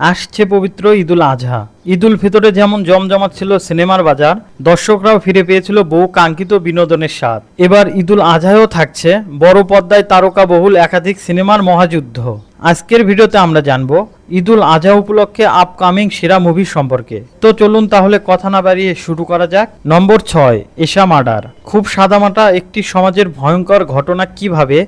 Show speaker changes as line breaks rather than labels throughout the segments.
আসছে পবিত্র ঈদুল আজহা। ঈদুল ফিতরে যেমন জমজমাট ছিল সিনেমার বাজার, দর্শকরাও ফিরে পেয়েছিল বহু কাঙ্ক্ষিত বিনোদনের স্বাদ। এবার ঈদুল আজহায়ও থাকছে বড় পর্দায় তারকা বহুল একাধিক সিনেমার মহাযুদ্ধ। আজকের ভিডিওতে আমরা জানব ঈদুল আজহা উপলক্ষে আপকামিং সেরা মুভি সম্পর্কে। তো চলুন তাহলে কথা না বাড়িয়ে শুরু করা যাক। নম্বর ছয়, এশা মার্ডার। খুব সাদামাটা একটি সমাজের ভয়ঙ্কর ঘটনা কীভাবে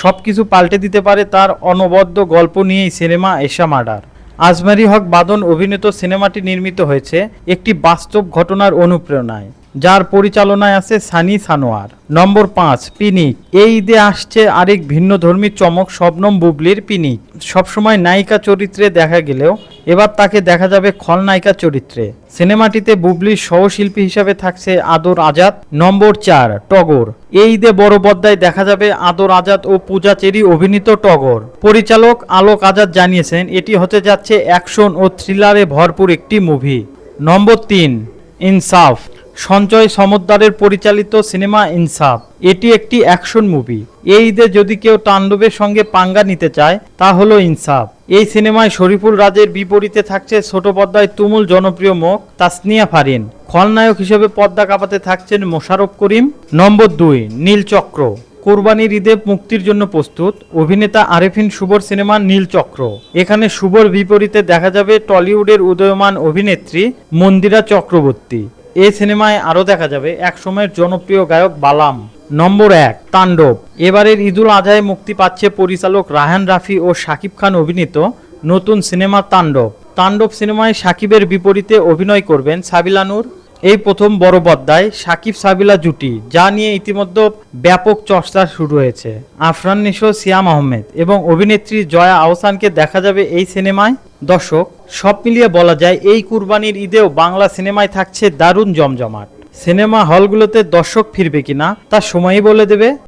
সবকিছু পাল্টে দিতে পারে তার অনবদ্য গল্প নিয়েই সিনেমা এশা মার্ডার। আজমারি হক বাদন অভিনীত সিনেমাটি নির্মিত হয়েছে একটি বাস্তব ঘটনার অনুপ্রেরণায়। যার পরিচালনায় আছে সানি সানোয়ার। নম্বর পাঁচ, পিনিক। এই ঈদে আসছে আরেক ভিন্ন ধর্মী চমক শবনম বুবলির পিনিক। সবসময় নায়িকা চরিত্রে দেখা গেলেও এবার তাকে দেখা যাবে খলনায়িকা চরিত্রে। সিনেমাটিতে বুবলির সহশিল্পী হিসাবে থাকছে আদর আজাদ। নম্বর চার, টগর। এই ঈদে বড় পর্দায় দেখা যাবে আদর আজাদ ও পূজা চেরি অভিনীত টগর। পরিচালক আলোক আজাদ জানিয়েছেন, এটি হতে যাচ্ছে অ্যাকশন ও থ্রিলারে ভরপুর একটি মুভি। নম্বর তিন, ইনসাফ। সঞ্জয় সমদ্দারের পরিচালিত সিনেমা ইনসাফ। এটি একটি অ্যাকশন মুভি। এই ঈদে যদি কেউ তাণ্ডবের সঙ্গে পাঙ্গা নিতে চায়, তা হলো ইনসাফ। এই সিনেমায় শরীফুল রাজের বিপরীতে থাকছে ছোট পর্দায় তুমুল জনপ্রিয় মুখ তাসনিয়া ফারিন। খলনায়ক হিসেবে পর্দা কাঁপাতে থাকছেন মোশারফ করিম। নম্বর দুই নীলচক্র কোরবানির ঈদে মুক্তির জন্য প্রস্তুত অভিনেতা আরেফিন শুভর সিনেমা নীলচক্র এখানে শুভর বিপরীতে দেখা যাবে টলিউডের উদয়মান অভিনেত্রী মন্দিরা চক্রবর্তী। এই সিনেমায় আরও দেখা যাবে এক সময়ের জনপ্রিয় গায়ক বালাম। নম্বর এক, তাণ্ডব। এবারের ঈদুল আজহায় মুক্তি পাচ্ছে পরিচালক রাহান রাফি ও শাকিব খান অভিনীত নতুন সিনেমা তাণ্ডব। তাণ্ডব সিনেমায় সাকিবের বিপরীতে অভিনয় করবেন সাবিলানুর এই প্রথম বড় পর্দায় সাকিব সাবিলা জুটি, যা নিয়ে ইতিমধ্যে ব্যাপক চর্চা শুরু হয়েছে। আফরান নিশো, সিয়াম আহমেদ এবং অভিনেত্রী জয়া আহসানকে দেখা যাবে এই সিনেমায়। দর্শক, সব মিলিয়ে বলা যায় এই কুরবানির ঈদেও বাংলা সিনেমায় থাকছে দারুণ জমজমাট। সিনেমা হলগুলোতে দর্শক ফিরবে কিনা তা সময়ই বলে দেবে।